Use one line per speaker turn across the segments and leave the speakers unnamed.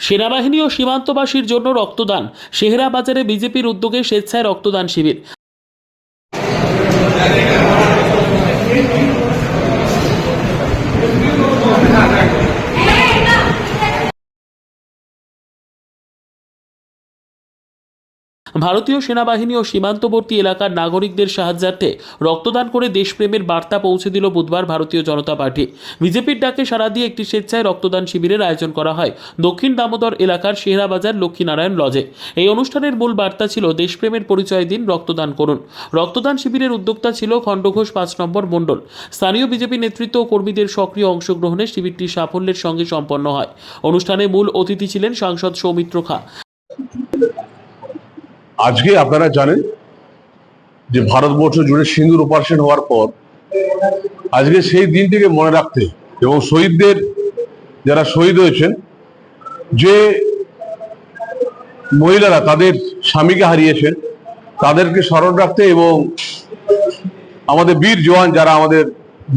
সেনাবাহিনী ও সীমান্তবাসীর জন্য রক্তদান। সেহরা বাজারে বিজেপির উদ্যোগে স্বেচ্ছায় রক্তদান শিবির। ভারতীয় সেনাবাহিনী ও সীমান্তবর্তী এলাকার নাগরিকদের সাহায্যার্থে রক্তদান করে দেশপ্রেমের বার্তা পৌঁছে দিল বুধবার ভারতীয় জনতা পার্টি। বিজেপির ডাকে সাড়া দিয়ে একটি স্বেচ্ছায় রক্তদান শিবিরের আয়োজন করা হয় দক্ষিণ দামোদর এলাকার শেহরাবাজার লক্ষ্মীনারায়ণ লজে। এই অনুষ্ঠানের মূল বার্তা ছিল দেশপ্রেমের পরিচয় দিন, রক্তদান করুন। রক্তদান শিবিরের উদ্যোক্তা ছিল খণ্ডঘোষ পাঁচ নম্বর মণ্ডল। স্থানীয় বিজেপি নেতৃত্ব ও কর্মীদের সক্রিয় অংশগ্রহণে শিবিরটি সাফল্যের সঙ্গে সম্পন্ন হয়। অনুষ্ঠানে মূল অতিথি ছিলেন সাংসদ সৌমিত্র খা।
আজকে আপনারা জানেন যে ভারতবর্ষ জুড়ে সিন্দুর অপারেশন হওয়ার পর আজকে সেই দিনটিকে মনে রাখতে এবং শহীদদের যারা শহীদ হয়েছেন, যে মহিলারা তাদের স্বামীকে হারিয়েছেন, তাদেরকে স্মরণ রাখতে এবং আমাদের বীর জওয়ান যারা আমাদের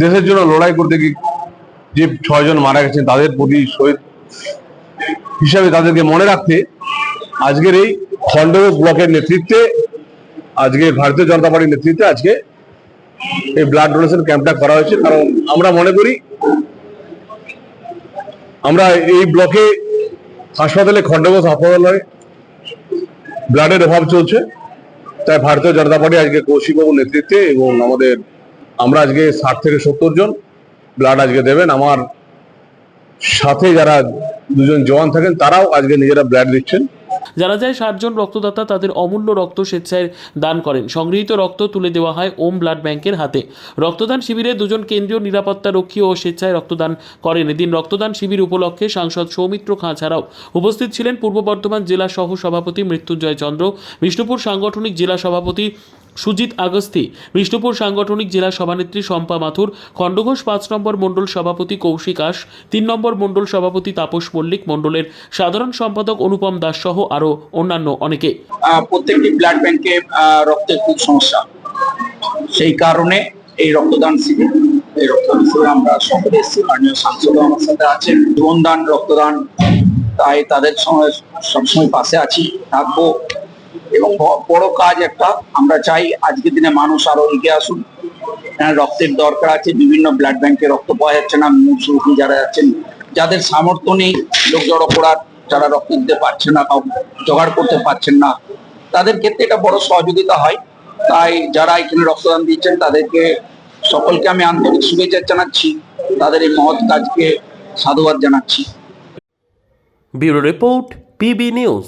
দেশের জন্য লড়াই করতে গিয়ে যে ছয়জন মারা গেছেন, তাদের প্রতি শহীদ হিসাবে তাদেরকে মনে রাখতে আজকের এই খণ্ডঘোষ ব্লকের নেতৃত্বে, আজকে ভারতীয় জনতা পার্টির নেতৃত্বে আজকে এই ব্লাড ডোনেশন ক্যাম্পটা করা হয়েছে। কারণ আমরা মনে করি, আমরা এই ব্লকে হাসপাতালে খণ্ডঘোষ হাসপাতালে ব্লাডের অভাব চলছে। তাই ভারতীয় জনতা পার্টি আজকে কৌশিকবাবুর নেতৃত্বে এবং আমাদের, আমরা আজকে ষাট থেকে সত্তর জন ব্লাড আজকে দেবেন। আমার সাথে যারা দুজন জওয়ান থাকেন, তারাও আজকে নিজেরা ব্লাড দিচ্ছেন।
জানা যায়, সাতজন রক্তদাতা তাদের অমূল্য রক্ত স্বেচ্ছায় দান করেন। সংগৃহীত রক্ত তুলে দেওয়া হয় ওম ব্লাড ব্যাংকের হাতে। রক্তদান শিবিরে দুজন কেন্দ্রীয় নিরাপত্তা রক্ষী ও স্বেচ্ছায় রক্তদান করেন। এদিন রক্তদান শিবির উপলক্ষে সাংসদ সৌমিত্র খাঁ ছাড়াও উপস্থিত ছিলেন পূর্ব বর্ধমান জেলা সহ সভাপতি মৃত্যুঞ্জয় চন্দ্র, বিষ্ণুপুর সাংগঠনিক জেলা সভাপতি সুজিত আগস্তি, বিষ্ণুপুর সাংগঠনিক জেলা সভানেত্রী শম্পা মাথুর, খণ্ডঘোষ পাঁচ নম্বর মণ্ডল সভাপতি কৌশিক আস, তিন নম্বর মণ্ডল সভাপতি তাপস মল্লিক মণ্ডলের সাধারণ সম্পাদক অনুপম দাস সহ আরও অন্যান্য অনেকে।
প্রত্যেকটি ব্লাড ব্যাংকে রক্তের খুব সমস্যা। সেই কারণে এই রক্তদান শিবির, এই রক্তদান শিবিরে আমরা সকলে এসেছি। মাননীয় সাংসদ আমার সাথে আছেন। জীবনদান রক্তদান, তাই তাদের সঙ্গে সবসময় পাশে আছি, থাকব। এবং বড় কাজ একটা আমরা চাই আজকের দিনে মানুষ আরও এগিয়ে আসুন হ্যাঁ, রক্তের দরকার আছে বিভিন্ন ব্লাড ব্যাংকে রক্ত পাওয়া যাচ্ছে না মুসুখী যারা যাচ্ছেন যাদের সামর্থ্য নেই লোক জড়ো করার যারা রক্ত দিতে পারছে না বা জোগাড় করতে পারছেন না তাদের ক্ষেত্রে এটা বড় সহযোগিতা হয়। তাই যারা এখানে রক্তদান দিচ্ছেন তাদেরকে সকলকে আমি আন্তরিক শুভেচ্ছা জানাচ্ছি। তাদের এই মহৎ কাজকে সাধুবাদ জানাচ্ছি।
Bureau report PB news.